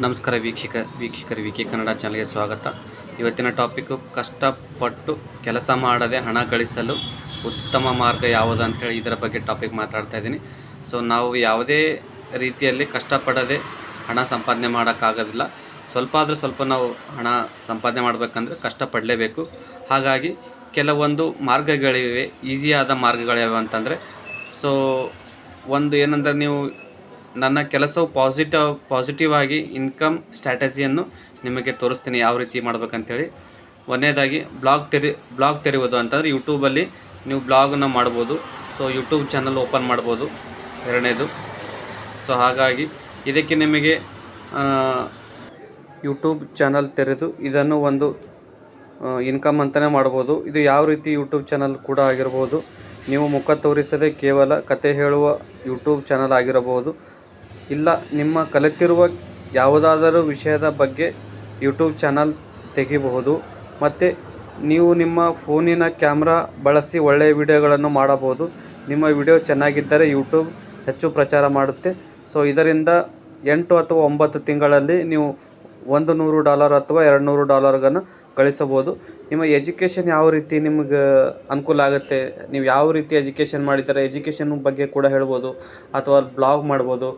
ನಮಸ್ಕಾರ ವೀಕ್ಷಕ ವೀಕ್ಷಕರು, ವಿಕೆ ಕನ್ನಡ ಚಾನಲ್ಗೆ ಸ್ವಾಗತ. ಇವತ್ತಿನ ಟಾಪಿಕ್ಕು ಕಷ್ಟಪಟ್ಟು ಕೆಲಸ ಮಾಡದೆ ಹಣ ಗಳಿಸಲು ಉತ್ತಮ ಮಾರ್ಗ ಯಾವುದು ಅಂತೇಳಿ ಇದರ ಬಗ್ಗೆ ಟಾಪಿಕ್ ಮಾತಾಡ್ತಾ ಇದ್ದೀನಿ. ಸೊ, ನಾವು ಯಾವುದೇ ರೀತಿಯಲ್ಲಿ ಕಷ್ಟಪಡದೆ ಹಣ ಸಂಪಾದನೆ ಮಾಡೋಕ್ಕಾಗೋದಿಲ್ಲ. ಸ್ವಲ್ಪ ಆದರೂ ಸ್ವಲ್ಪ ನಾವು ಹಣ ಸಂಪಾದನೆ ಮಾಡಬೇಕಂದ್ರೆ ಕಷ್ಟಪಡಲೇಬೇಕು. ಹಾಗಾಗಿ ಕೆಲವೊಂದು ಮಾರ್ಗಗಳಿವೆ, ಈಸಿಯಾದ ಮಾರ್ಗಗಳಿವೆ ಅಂತಂದರೆ, ಸೊ, ಒಂದು ಏನಂದ್ರೆ ನೀವು ನನ್ನ ಕೆಲಸವು ಪಾಸಿಟಿವ್ ಪಾಸಿಟಿವ್ ಆಗಿ ಇನ್ಕಮ್ ಸ್ಟ್ರಾಟಜಿಯನ್ನು ನಿಮಗೆ ತೋರಿಸ್ತೀನಿ ಯಾವ ರೀತಿ ಮಾಡ್ಬೇಕಂತೇಳಿ. ಒಂದನೇದಾಗಿ ಬ್ಲಾಗ್ ತೆರಿ ಬ್ಲಾಗ್ ತೆರೆಯುವುದು ಅಂತಂದರೆ ಯೂಟ್ಯೂಬಲ್ಲಿ ನೀವು ಬ್ಲಾಗನ್ನು ಮಾಡ್ಬೋದು. ಸೊ ಯೂಟ್ಯೂಬ್ ಚಾನಲ್ ಓಪನ್ ಮಾಡ್ಬೋದು. ಎರಡನೇದು. ಸೊ ಹಾಗಾಗಿ ಇದಕ್ಕೆ ನಿಮಗೆ ಯೂಟ್ಯೂಬ್ ಚಾನಲ್ ತೆರೆದು ಇದನ್ನು ಒಂದು ಇನ್ಕಮ್ ಅಂತಲೇ ಮಾಡ್ಬೋದು. ಇದು ಯಾವ ರೀತಿ ಯೂಟ್ಯೂಬ್ ಚಾನಲ್ ಕೂಡ ಆಗಿರ್ಬೋದು. ನೀವು ಮುಖ ತೋರಿಸದೆ ಕೇವಲ ಕತೆ ಹೇಳುವ ಯೂಟ್ಯೂಬ್ ಚಾನಲ್ ಆಗಿರಬಹುದು. ಇಲ್ಲ, ನಿಮ್ಮ ಕಲಿತಿರುವ ಯಾವುದಾದರೂ ವಿಷಯದ ಬಗ್ಗೆ ಯೂಟ್ಯೂಬ್ ಚಾನಲ್ ತೆಗಿಬಹುದು, ಮತ್ತು ನೀವು ನಿಮ್ಮ ಫೋನಿನ ಕ್ಯಾಮ್ರಾ ಬಳಸಿ ಒಳ್ಳೆಯ ವಿಡಿಯೋಗಳನ್ನು ಮಾಡಬಹುದು. ನಿಮ್ಮ ವಿಡಿಯೋ ಚೆನ್ನಾಗಿದ್ದರೆ ಯೂಟ್ಯೂಬ್ ಹೆಚ್ಚು ಪ್ರಚಾರ ಮಾಡುತ್ತೆ. ಸೊ, ಇದರಿಂದ ಎಂಟು ಅಥವಾ ಒಂಬತ್ತು ತಿಂಗಳಲ್ಲಿ ನೀವು ಒಂದು ನೂರು ಡಾಲರ್ ಅಥವಾ ಎರಡು ನೂರು ಡಾಲರ್ಗನ್ನು ಕಳಿಸಬಹುದು. ನಿಮ್ಮ ಎಜುಕೇಷನ್ ಯಾವ ರೀತಿ ನಿಮಗೆ ಅನುಕೂಲ ಆಗುತ್ತೆ? ನೀವು ಯಾವ ರೀತಿ ಎಜುಕೇಷನ್ ಮಾಡಿದ್ದಾರೆ? ಎಜುಕೇಷನ್ ಬಗ್ಗೆ ಕೂಡ ಹೇಳ್ಬೋದು, ಅಥವಾ ಬ್ಲಾಗ್ ಮಾಡ್ಬೋದು.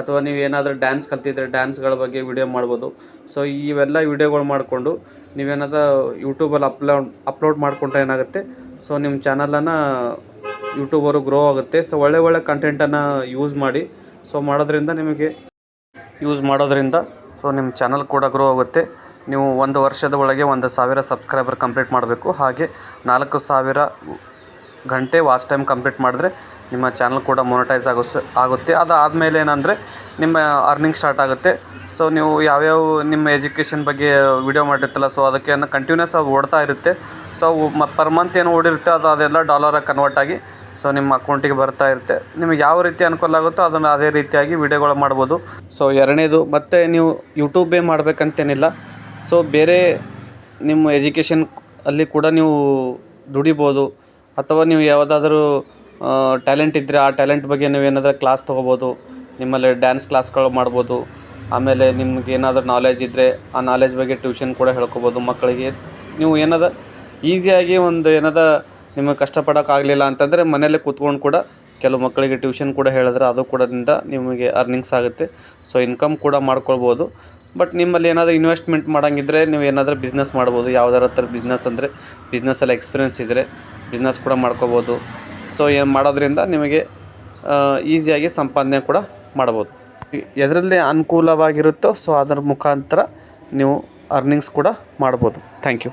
ಅಥವಾ ನೀವು ಏನಾದರೂ ಡ್ಯಾನ್ಸ್ ಕಲ್ತಿದ್ರೆ ಡ್ಯಾನ್ಸ್ಗಳ ಬಗ್ಗೆ ವಿಡಿಯೋ ಮಾಡ್ಬೋದು. ಸೊ ಇವೆಲ್ಲ ವೀಡಿಯೋಗಳು ಮಾಡಿಕೊಂಡು ನೀವೇನಾದ್ರೂ ಯೂಟ್ಯೂಬಲ್ಲಿ ಅಪ್ಲೋಡ್ ಅಪ್ಲೋಡ್ ಮಾಡಿಕೊಂಡ್ರೆ ಏನಾಗುತ್ತೆ? ಸೊ ನಿಮ್ಮ ಚಾನಲನ್ನು ಯೂಟ್ಯೂಬರು ಗ್ರೋ ಆಗುತ್ತೆ. ಸೊ ಒಳ್ಳೆ ಒಳ್ಳೆ ಕಂಟೆಂಟನ್ನು ಯೂಸ್ ಮಾಡಿ. ಸೊ ಮಾಡೋದ್ರಿಂದ ನಿಮಗೆ ಯೂಸ್ ಮಾಡೋದ್ರಿಂದ ಸೊ ನಿಮ್ಮ ಚಾನಲ್ ಕೂಡ ಗ್ರೋ ಆಗುತ್ತೆ. ನೀವು ಒಂದು ವರ್ಷದ ಒಳಗೆ ಒಂದು ಸಾವಿರ ಸಬ್ಸ್ಕ್ರೈಬರ್ ಕಂಪ್ಲೀಟ್ ಮಾಡಬೇಕು. ಹಾಗೆ ನಾಲ್ಕು ಸಾವಿರ ಗಂಟೆ ವಾಚ್ ಟೈಮ್ ಕಂಪ್ಲೀಟ್ ಮಾಡಿದ್ರೆ ನಿಮ್ಮ ಚಾನಲ್ ಕೂಡ ಮೊನಟೈಸ್ ಆಗೋಸ್ ಆಗುತ್ತೆ. ಅದು ಆದಮೇಲೆ ಏನಂದರೆ ನಿಮ್ಮ ಅರ್ನಿಂಗ್ ಸ್ಟಾರ್ಟ್ ಆಗುತ್ತೆ. ಸೊ ನೀವು ಯಾವ್ಯಾವ ನಿಮ್ಮ ಎಜುಕೇಷನ್ ಬಗ್ಗೆ ವಿಡಿಯೋ ಮಾಡಿರ್ತಲ್ಲ ಸೊ ಅದಕ್ಕೆ ಕಂಟಿನ್ಯೂಸ್ ಆಗಿ ಓಡ್ತಾ ಇರುತ್ತೆ. ಸೊ ಮ ಪರ್ ಮಂತ್ ಏನು ಓಡಿರುತ್ತೆ, ಅದು ಅದೆಲ್ಲ ಡಾಲರಾಗಿ ಕನ್ವರ್ಟ್ ಆಗಿ ಸೊ ನಿಮ್ಮ ಅಕೌಂಟಿಗೆ ಬರ್ತಾ ಇರುತ್ತೆ. ನಿಮಗೆ ಯಾವ ರೀತಿ ಅನುಕೂಲ ಆಗುತ್ತೋ ಅದನ್ನು ಅದೇ ರೀತಿಯಾಗಿ ವಿಡಿಯೋಗಳು ಮಾಡ್ಬೋದು. ಸೊ ಎರಡನೇದು, ಮತ್ತು ನೀವು ಯೂಟ್ಯೂಬೇ ಮಾಡಬೇಕಂತೇನಿಲ್ಲ. ಸೊ ಬೇರೆ ನಿಮ್ಮ ಎಜುಕೇಷನ್ ಅಲ್ಲಿ ಕೂಡ ನೀವು ದುಡಿಬೋದು. ಅಥವಾ ನೀವು ಯಾವುದಾದ್ರೂ ಟ್ಯಾಲೆಂಟ್ ಇದ್ದರೆ ಆ ಟ್ಯಾಲೆಂಟ್ ಬಗ್ಗೆ ನೀವು ಏನಾದರೂ ಕ್ಲಾಸ್ ತೊಗೋಬೋದು, ನಿಮ್ಮಲ್ಲಿ ಡ್ಯಾನ್ಸ್ ಕ್ಲಾಸ್ಗಳು ಮಾಡ್ಬೋದು, ಆಮೇಲೆ ನಿಮ್ಗೆ ಏನಾದರೂ ನಾಲೆಜ್ ಇದ್ದರೆ ಆ ನಾಲೆಜ್ ಬಗ್ಗೆ ಟ್ಯೂಷನ್ ಕೂಡ ಹೇಳ್ಕೊಬೋದು ಮಕ್ಕಳಿಗೆ. ನೀವು ಏನಾದ ಈಸಿಯಾಗಿ ಒಂದು ಏನಾದ ನಿಮಗೆ ಕಷ್ಟಪಡೋಕ್ಕಾಗಲಿಲ್ಲ ಅಂತಂದರೆ ಮನೆಯಲ್ಲೇ ಕೂತ್ಕೊಂಡು ಕೂಡ ಕೆಲವು ಮಕ್ಕಳಿಗೆ ಟ್ಯೂಷನ್ ಕೂಡ ಹೇಳಿದ್ರೆ ಅದು ಕೂಡ ನಿಮಗೆ ಅರ್ನಿಂಗ್ಸ್ ಆಗುತ್ತೆ. ಸೊ ಇನ್ಕಮ್ ಕೂಡ ಮಾಡ್ಕೊಳ್ಬೋದು. ಬಟ್ ನಿಮ್ಮಲ್ಲಿ ಏನಾದರೂ ಇನ್ವೆಸ್ಟ್ಮೆಂಟ್ ಮಾಡೋಂಗಿದ್ರೆ ನೀವು ಏನಾದರೂ ಬಿಸ್ನೆಸ್ ಮಾಡ್ಬೋದು. ಯಾವ್ದಾರ ಥರ ಬಿಸ್ನೆಸ್ ಅಂದರೆ ಬಿಸ್ನೆಸ್ಸಲ್ಲಿ ಎಕ್ಸ್ಪೀರಿಯನ್ಸ್ ಇದ್ದರೆ ಬಿಸ್ನೆಸ್ ಕೂಡ ಮಾಡ್ಕೋಬೋದು. ಸೊ ಏನು ಮಾಡೋದ್ರಿಂದ ನಿಮಗೆ ಈಸಿಯಾಗಿ ಸಂಪಾದನೆ ಕೂಡ ಮಾಡ್ಬೋದು. ಎದರಲ್ಲಿ ಅನುಕೂಲವಾಗಿರುತ್ತೋ ಸೊ ಅದರ ಮುಖಾಂತರ ನೀವು ಅರ್ನಿಂಗ್ಸ್ ಕೂಡ ಮಾಡ್ಬೋದು. Thank you